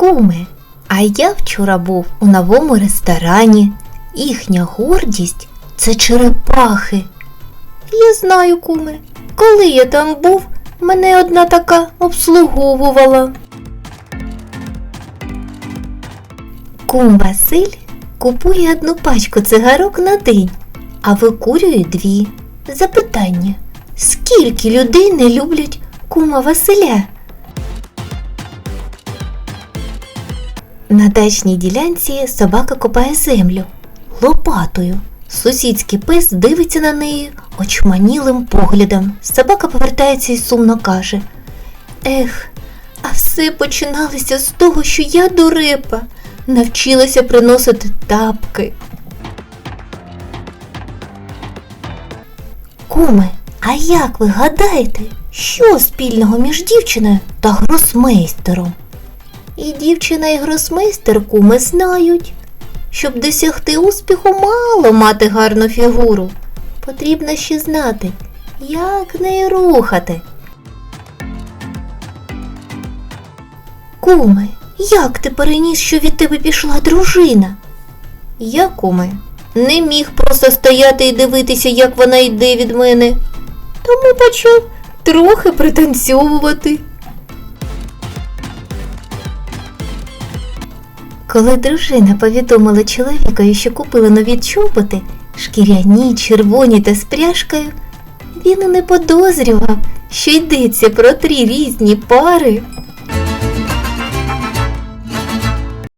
Куме, а я вчора був у новому ресторані. Їхня гордість це черепахи. Я знаю, куме, коли я там був, мене одна така обслуговувала. Кум Василь купує одну пачку цигарок на день, а викурює дві. Запитання: скільки людей не люблять кума Василя? На дачній ділянці собака копає землю лопатою. Сусідський пес дивиться на неї очманілим поглядом. Собака повертається і сумно каже: Ех, а все починалося з того, що я дурепа навчилася приносити тапки. Куме, а як ви гадаєте, що спільного між дівчиною та гросмейстером? І дівчина, і гросмейстер куми знають. Щоб досягти успіху, мало мати гарну фігуру. Потрібно ще знати, як нею рухати. Куме, як ти переніс, що від тебе пішла дружина? Я, куме, не міг просто стояти і дивитися, як вона йде від мене. Тому почав трохи пританцьовувати. Коли дружина повідомила чоловікові, що купила нові чоботи, шкіряні, червоні та з пряжкою, він і не подозрював, що йдеться про три різні пари.